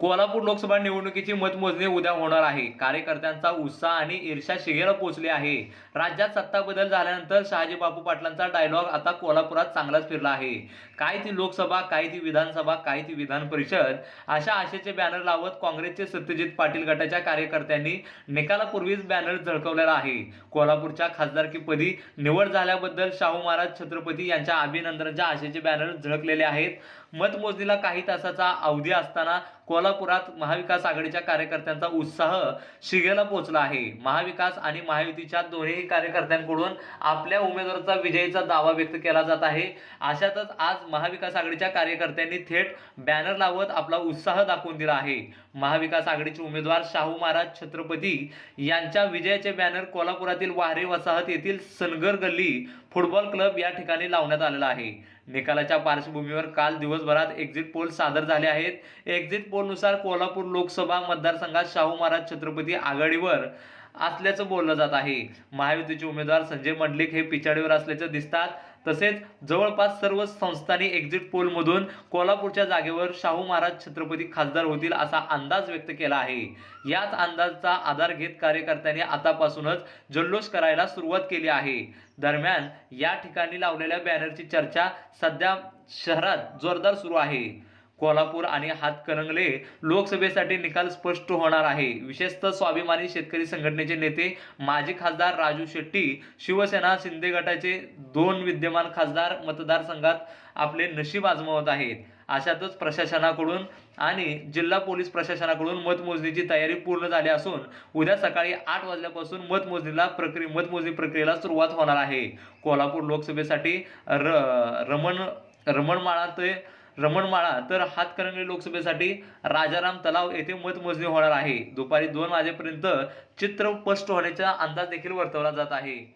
कोल्हापूर लोकसभा निवडणुकीची मतमोजणी उद्या होणार आहे. कार्यकर्त्यांचा उत्साह आणि ईर्ष्या शिगेला पोहोचली आहे. राज्यात सत्ता बदल झाल्यानंतर शहाजी बापू पाटलांचा डायलॉग आता कोल्हापुरात चांगलाच फिरला आहे. काय ती लोकसभा काय ती विधानसभा काय ती विधान परिषद? अशा आशेचे बॅनर लावत काँग्रेसचे सत्यजित पाटील गटाच्या कार्यकर्त्यांनी निकालापूर्वीच बॅनर झळकवलेला आहे. कोल्हापूरच्या खासदारकीपदी निवड झाल्याबद्दल शाहू महाराज छत्रपती यांच्या अभिनंदनाच्या आशेचे बॅनर झळकलेले आहेत. मतमोजणीला काही तासाचा अवधी असताना कोल्हापुरात महाविकास आघाडीच्या कार्यकर्त्यांचा उत्साह शिगेला पोहोचला आहे. महाविकास आणि महायुतीच्या दोन्ही कार्यकर्त्यांकडून आपल्या उमेदवाराचा विजयीचा दावा व्यक्त केला जात आहे. अशातच आज महाविकास आघाडीच्या कार्यकर्त्यांनी थेट बॅनर लावत आपला उत्साह दाखवून दिला आहे. महाविकास आघाडीचे उमेदवार शाहू महाराज छत्रपती यांच्या विजयाचे बॅनर कोल्हापुरातील वारे वसाहत येथील सनगर गल्ली फुटबॉल क्लब या ठिकाणी लावण्यात आलेला आहे. निकालाच्या पार्श्वभूमीवर काल दिवसभरात एक्झिट पोल सादर झाले आहेत. एक्झिट पोलनुसार कोल्हापूर लोकसभा मतदारसंघात शाहू महाराज छत्रपती आघाडीवर असल्याचं बोललं जात आहे. महायुतीचे उमेदवार संजय मंडलिक हे पिछाडीवर असल्याचं दिसतात. तसेच जवळपास सर्व संस्थांनी एक्झिट पोलमधून कोल्हापूरच्या जागेवर शाहू महाराज छत्रपती खासदार होतील असा अंदाज व्यक्त केला आहे. याच अंदाजाचा आधार घेत कार्यकर्त्यांनी आतापासूनच जल्लोष करायला सुरुवात केली आहे. दरम्यान या ठिकाणी लावलेल्या बॅनरची चर्चा सध्या शहरात जोरदार सुरू आहे. कोल्हापूर आणि हातकणंगले लोकसभेसाठी निकाल स्पष्ट होणार आहे. विशेषतः स्वाभिमानी शेतकरी संघटनेचे नेते माजी खासदार राजू शेट्टी शिवसेना शिंदे गटाचे दोन विद्यमान खासदार मतदारसंघात आपले नशीब आजमावत आहेत. अशातच प्रशासनाकडून आणि जिल्हा पोलीस प्रशासनाकडून मतमोजणीची तयारी पूर्ण झाली असून उद्या सकाळी आठ वाजल्यापासून मतमोजणीला प्रक्रिये मतमोजणी प्रक्रियेला सुरुवात होणार आहे. कोल्हापूर लोकसभेसाठी र रमण रमणमाळा ते रमणमाळा तर हातकणंगले लोकसभेसाठी राजाराम तलाव येथे मतमोजणी होणार आहे. दुपारी दोन वाजेपर्यंत चित्र स्पष्ट होण्याचा अंदाज देखील वर्तवला जात आहे.